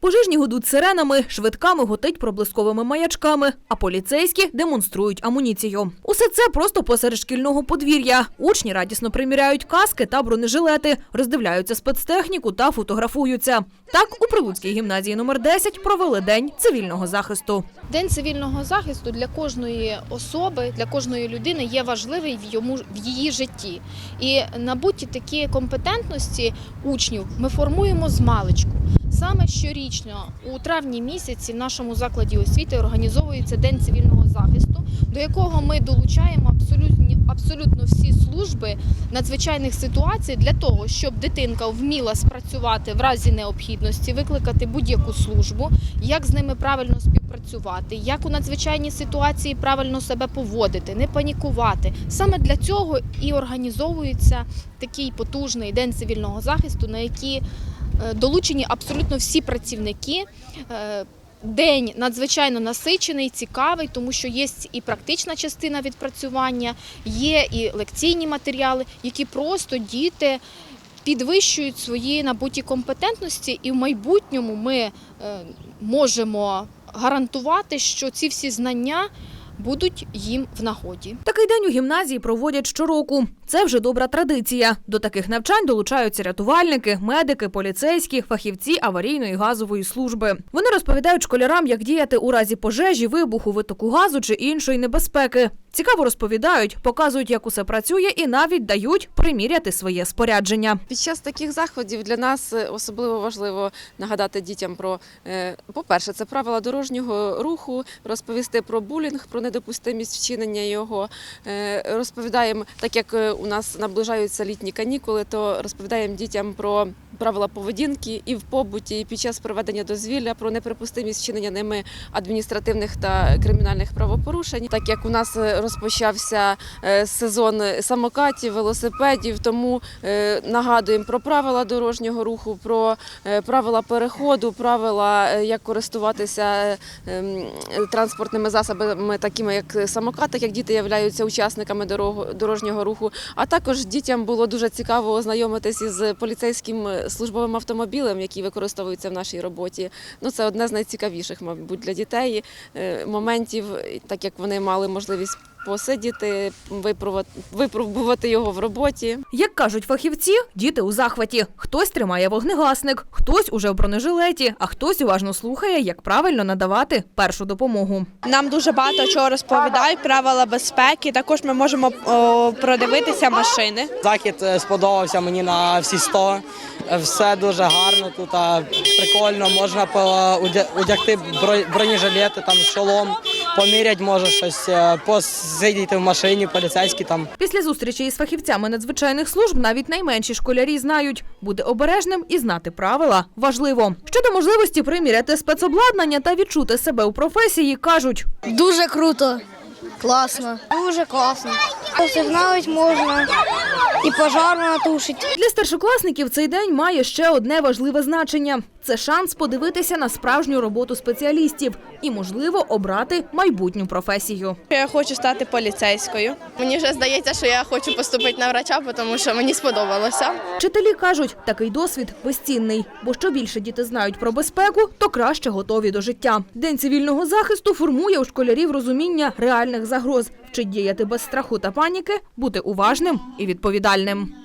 Пожежні гудуть сиренами, швидками готить проблисковими маячками, а поліцейські демонструють амуніцію. Усе це просто посеред шкільного подвір'я. Учні радісно приміряють каски та бронежилети, роздивляються спецтехніку та фотографуються. Так у Прилуцькій гімназії номер 10 провели день цивільного захисту. День цивільного захисту для кожної особи, для кожної людини є важливий в йому в її житті. І набуті такі компетентності учнів ми формуємо з маличку. Саме щорічно у травні місяці в нашому закладі освіти організовується День цивільного захисту, до якого ми долучаємо абсолютні абсолютно всі служби надзвичайних ситуацій для того, щоб дитинка вміла спрацювати в разі необхідності, викликати будь-яку службу, як з ними правильно співпрацювати, як у надзвичайній ситуації правильно себе поводити, не панікувати. Саме для цього і організовується такий потужний день цивільного захисту, на який долучені абсолютно всі працівники. Е, День надзвичайно насичений, цікавий, тому що є і практична частина відпрацювання, є і лекційні матеріали, які просто діти підвищують свої набуті компетентності, і в майбутньому ми е, можемо гарантувати, що ці всі знання будуть їм в нагоді. Такий день у гімназії проводять щороку. Це вже добра традиція. До таких навчань долучаються рятувальники, медики, поліцейські, фахівці аварійної газової служби. Вони розповідають школярам, як діяти у разі пожежі, вибуху, витоку газу чи іншої небезпеки. Цікаво розповідають, показують, як усе працює, і навіть дають приміряти своє спорядження. Під час таких заходів для нас е, особливо важливо нагадати дітям про, е, по-перше, це правила дорожнього руху, розповісти про булінг, про недопустимість вчинення його. Е, Розповідаємо, так як у нас наближаються літні канікули, то розповідаємо дітям про правила поведінки і в побуті, і під час проведення дозвілля, про неприпустимість вчинення ними адміністративних та кримінальних правопорушень. Так як у нас е, розпочався е, сезон самокатів, велосипедів, тому е, нагадуємо про правила дорожнього руху, про правила переходу, правила, як користуватися транспортними засобами, такими як самокат, як діти являються учасниками дорожнього руху. А також дітям було дуже цікаво ознайомитись із поліцейським службовим автомобілем, який використовується в нашій роботі. Ну, це одне з найцікавіших, мабуть, для дітей е, моментів, так як вони мали можливість посидіти, випробувати- його в роботі. Як кажуть фахівці, діти у захваті. Хтось тримає вогнегасник, хтось уже в бронежилеті, а хтось уважно слухає, як правильно надавати першу допомогу. Нам дуже багато чого розповідають, правила безпеки. Також ми можемо о, продивитися машини. Захід е, сподобався мені на всі 100. Е, Все дуже гарно тут, прикольно. Можна одягти бронежилети, там шолом, поміряти може щось, е, посидіти в машині, поліцейські там. Після зустрічі із фахівцями надзвичайних служб навіть найменші школярі знають, бути обережним і знати правила важливо. Щодо можливості приміряти спецобладнання та відчути себе у професії, кажуть, Дуже круто. Класно. Дуже класно. Сигналить можна і пожар тушить. для старшокласників цей день має ще одне важливе значення: це шанс подивитися на справжню роботу спеціалістів і, можливо, обрати майбутню професію. Я хочу стати поліцейською. Мені вже здається, що я хочу поступити на врача, тому що мені сподобалося. Вчителі кажуть, такий досвід безцінний, бо що більше діти знають про безпеку, то краще готові до життя. День цивільного захисту формує у школярів розуміння реальних загроз, вчить діяти без страху та паніки, бути уважним і відповідальним.